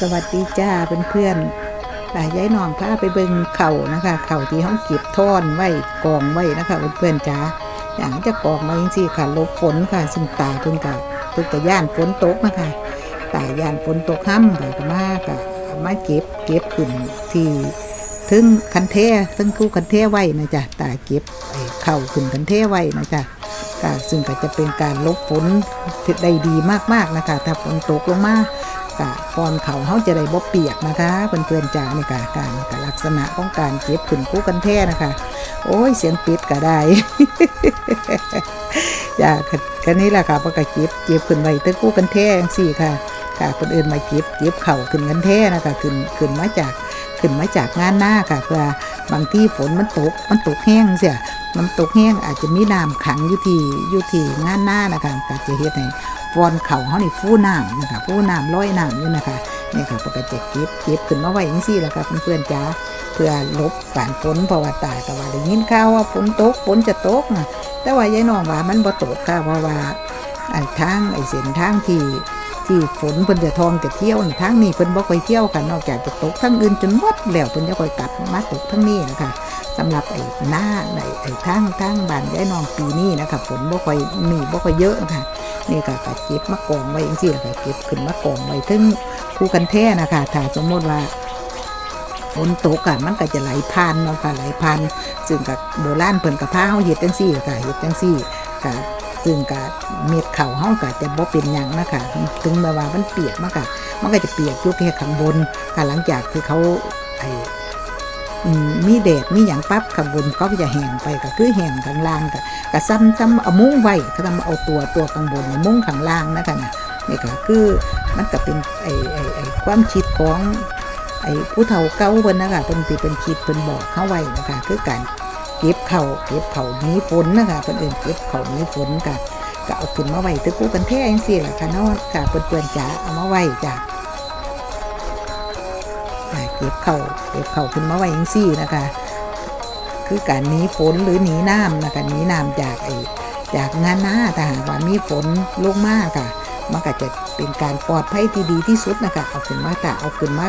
สวัสดีจ้าเพื่อนๆหลายย้ายน้องพาไปเบิ่งเข่านะคะ เข่าที่ห้องเก็บท่อนไว้กองไว้นะคะเพื่อนๆจ้าอย่างจะกองมาจริงๆค่ะลบฝนค่ะซึ่งตาเพิ่นกับเพิ่นกับย่านฝนตกนะคะตาย่านฝนตกห้ำค่ะก็มากค่ะมาเก็บเก็บขึ้นที่ถึงคันเทถึงคู่คันเทไว้นะจ๊ะตาเก็บเข่าขึ้นคันเทไว้นะจ๊ะซึ่งก็จะเป็นการลบฝนที่ได้ดีมากๆนะคะ ถ้าฝนตกลงมา กะก่อนเขาเขาจะได้บ่เปียกนะคะเพื่อนๆจ๋านี่กะการกะลักษณะของการเก็บขึ้นคู่กันแท้นะคะ โอ้ยเสียงปิดก็ได้จ้าก็นี่แหละค่ะเพราะกะเก็บเก็บขึ้นไว้ตั้งคู่กันแท้จังซี่ค่ะค่ะคนอื่นมาเก็บเก็บเข่าขึ้นกันแท้นะคะขึ้นขึ้นมาจากขึ้นมาจากงานหน้าค่ะเพื่อบางที่ฝนมันตกมันตกแห้งเสียมันตกแห้งอาจจะมีน้ำขังอยู่ที่อยู่ที่งานหน้านะคะก็จะเฮ็ดให้ ฟอนเข่าเขานี่ฟูน้ำนะคะฟูน้ำร้อยน้ำอยู่นะคะนี่ค่ะปกติเก็บเก็บขึ้นมาไว้ยังซี่แหละค่ะเพื่อนๆจ้าเพื่อลบการฝนเพราะว่าตายแต่ว่าได้ยินข่าวว่าฝนตกฝนจะตกนะแต่ว่ายายน้องว่ามันบ่ตกค่ะเพราะว่าไอ้ทางไอ้เส้นทางที่ที่ฝนเพิ่นจะทองจะเที่ยวทางนี้เพิ่นบ่ค่อยเที่ยวค่ะนอกจากจะตกทางอื่นจนหมดแล้วเพิ่นจะค่อยกลับมาตกทางนี้นะคะสำหรับไอ้หน้าไอ้ไอ้ทางทางบ้านยายน้องปีนี้นะคะฝนบ่ค่อยมีบ่ค่อยเยอะนะคะ นี่ก็ก็เก็บมากองไว้จังซี่แหละค่ะเก็บขึ้นมากองไว้ถึงคู่กันแท้นะคะถ้าสมมติว่าฝนตกอะมันก็จะไหลผ่านเนาะค่ะไหลผ่านซึ่งกับโบราณเพิ่นกับผ้าเฮาเฮ็ดจังซี่ค่ะเฮ็ดจังซี่ก็ซึ่งกับเม็ดเข่าเฮาก็จะบ่เป็นหยังนะคะถึงแม้ว่ามันเปียกมันก็มันก็จะเปียกอยู่แค่ข้างบนค่ะหลังจากที่เขาไอ มีแดดมีหยังปั๊บข้างบนก็จะแห้งไปก็คือแห้งข้างล่างก็ก็ซ้ำซ้ำเอามุ้งไว้ก็ทำเอาตัวตัวข้างบนมุ้งข้างล่างนะคะนะนี่ก็คือมันก็เป็นไอ้ไอ้ไอ้ความคิดของไอ้ผู้เฒ่าเก่าเพิ่นนะคะเพิ่นที่เป็นคิดเพิ่นบอกเข้าไว้นะคะคือการเก็บเข่าเก็บเข่าหนีฝนนะคะเพิ่นเอื่นเก็บเข่าหนีฝนก็ก็เอาขึ้นมาไว้ตะกู้กันแท้จังซี่ละค่ะเนาะค่ะเพื่อนจ๋าเอามาไว้จ้ะ เก็บเข่าเก็บเข่าขึ้นมาไว้จังซี่นะคะ คือการหนีฝนหรือหนีน้ำนะคะหนีน้ำจากไอ้จากงานหน้าถ้าหากว่ามีฝนลงมากค่ะ มันก็จะเป็นการปลอดภัยที่ดีที่สุดนะคะเอาขึ้นมาแต่เอาขึ้นมา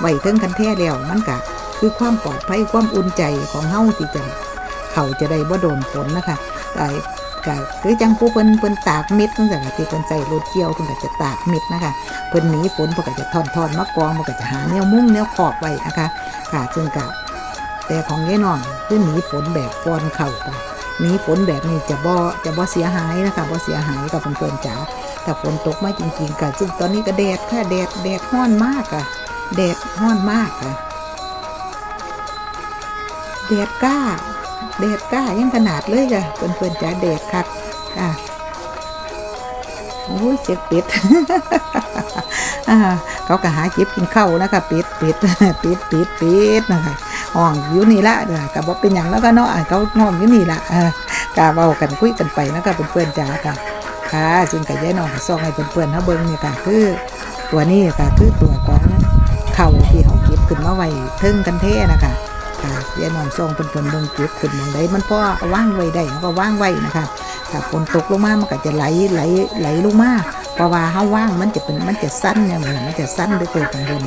ไว้เทิงกันแท้แล้วมันก็คือความปลอดภัยความอุ่นใจของเฮาที่จะเขาจะได้บ่โดนฝนนะคะแต่ ก็คือจังผู้เพิ่นเพิ่นตากเม็ดจังซี่ค่ะที่เพิ่นใส่รถเกี่ยวเพิ่นก็จะตากเม็ดนะคะเพิ่นหนีฝนเพิ่นก็จะทอนทอนมากองมันก็จะหาแนวมุ้งแนวขอบไว้นะคะค่ะซึ่งก็แต่ของยายน้องคือหนีฝนแบบฟอนเข่ากันหนีฝนแบบนี้จะบ่จะบ่เสียหายนะคะบ่เสียหายกับเพื่อนๆจ๋าถ้าฝนตกมาจริงๆก็ซึ่งตอนนี้ก็แดดค่ะแดดแดดร้อนมากอะแดดร้อนมากอะแดดกล้า แดดกล้ายังขนาดเลยจ้ะเพื่อนๆจ๋าแดดคักอะโอ้ยเสียงป็ดเขาก็หาเก็บกินข้าวนะคะป็ดป็ดป็ดป็ดป็ดนะคะห้องอยู่นี่ละเด้อกับว่าเป็นอย่างแล้วก็เนาะอะเขาห้องอยู่นี่ละกาเว้ากันคุยกันไปนะคะเพื่อนๆจ้าค่ะค่ะซึ่งกับยายน้องก็ส่องให้เพื่อนๆเขาเบิ่งนี่ค่ะคือตัวนี้ค่ะคือตัวของเข่าที่เขาเก็บขึ้นมาไว้เทิงกันแท้นะคะ ค่ะยายน้องส่องเพื่อนๆเบิ่งเก็บขึ้นหมองใดมันพอเอว่างไว้ได้ก็ว่างไว้นะคะถ้าฝนตกลงมามันก็จะไหลไหลไหลลงมาเพราะว่าเขาว่างมันจะเป็นมันจะสั้นอย่างไรมันจะสั้นด้วยตัวข้างบน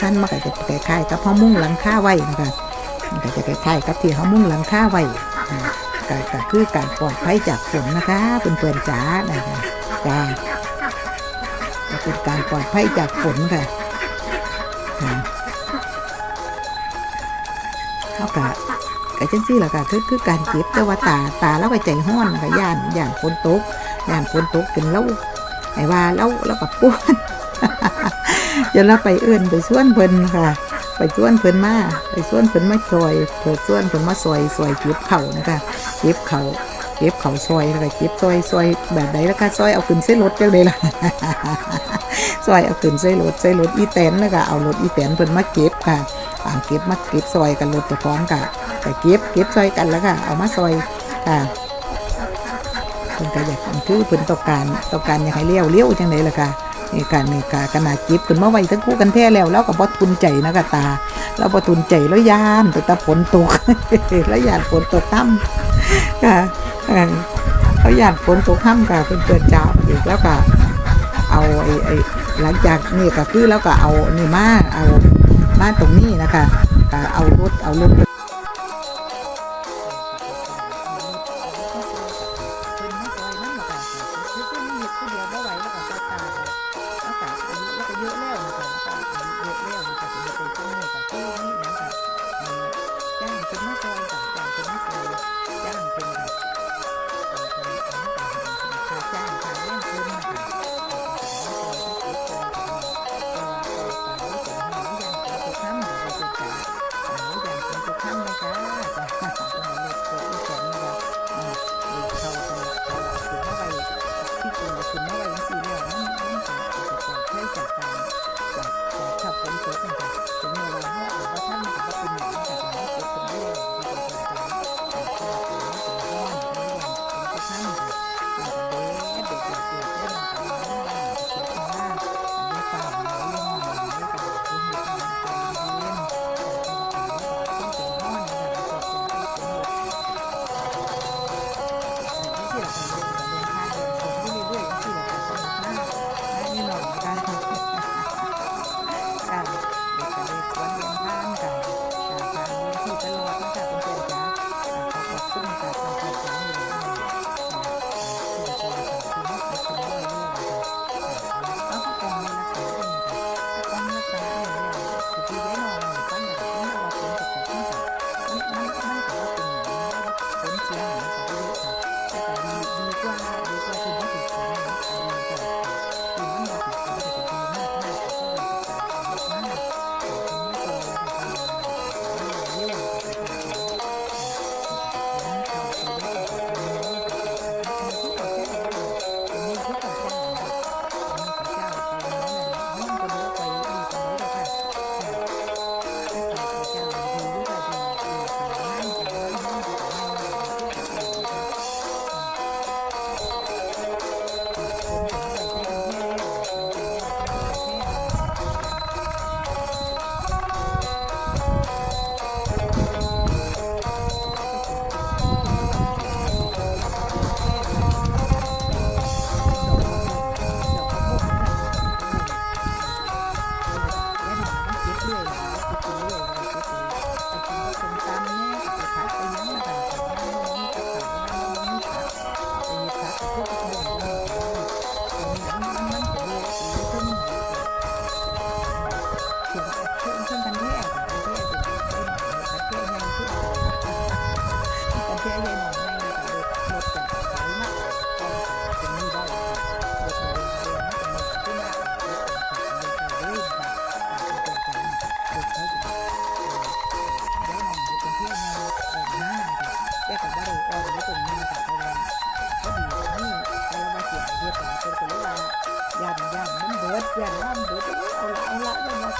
สั้นมันก็จะคล้ายๆกับเขามุ่งหลังคาไว้นะคะมันก็จะคล้ายๆกับที่เขามุ่งหลังคาไว้อ่าก็ก็คือการปลอดภัยจากฝนนะคะเป็นเพื่อนๆจ๋านะคะจ้าเป็นการปลอดภัยจากฝนค่ะ เขากะก็จังซี่ละค่ะคือคือการเก็บแต่ว่าตาตาแล้วก็ใจห้อนค่ะย่านย่านฝนตกย่านฝนตกเป็นแล้วไอ้ว่าแล้วแล้วก็ป้วนจนเราไปเอื้อนไปส่วนเพิ่นค่ะ ไปส่วนเพิ่นมาไปส่วนเพิ่นมาซอยเปิดส่วนเพิ่นมาซอยซอยเก็บเข่านะคะเก็บเข่าเก็บเข่าซอยแล้วก็เก็บซอยซอยแบบใดแล้วก็ซอยเอาขึ้นใส่รถจังเลยล่ะซอยเอาขึ้นใส่รถใส่รถอีแตนแล้วก็เอารถอีแตนเพิ่นมาเก็บค่ะ อ่าเก็บมาเก็บซอยกันรถเจ้าของกะก็เก็บเก็บซอยกันแล้วค่ะเอามาซอยค่ะเพิ่นก็อยากคือเพิ่นต้องการต้องการอยากให้เลี้ยวเลี้ยวจังเลยล่ะค่ะนี่การนี่กาขนาดจิบขึ้นมาไว้ทั้งคู่กันแท้แล้วแล้วก็บ่ทุนใจนะกะตาเราบ่ทุนใจแล้วยานแต่ตาฝนตกแล้วยานฝนตกค่ำค่ะเขายานฝนตกค่ำค่ะเพื่อนเพื่อนๆจ้าอีกแล้วก็เอาไอ้ไอ้หลังจากนี่ก็คือแล้วก็เอานี่มาเอา มาตรงนี้นะคะก็เอารถเอารถ ยั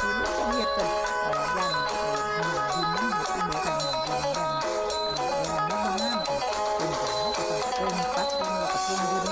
คือมันจะเงียบกันเอาละยันดินมันเบิดเบิดกันยันยังยันมันงามกันเป็นกันเขาก็ต้องปรุงปัดปรุงกับปรุงดิน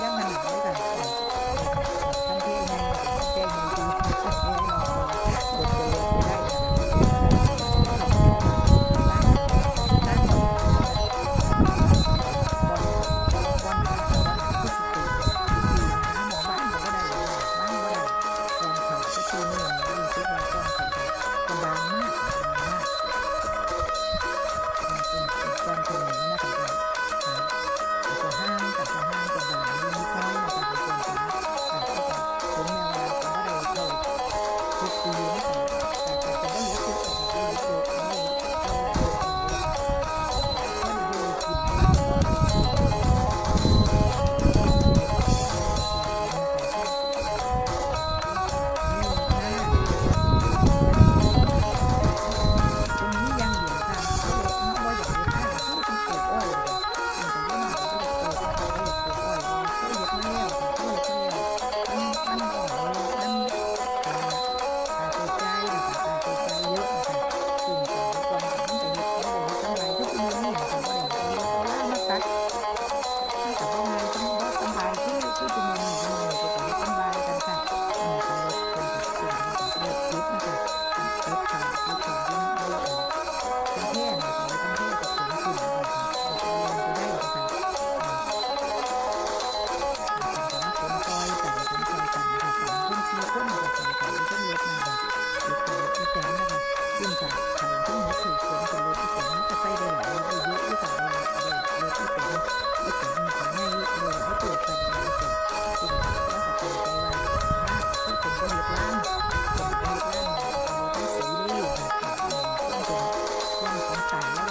哎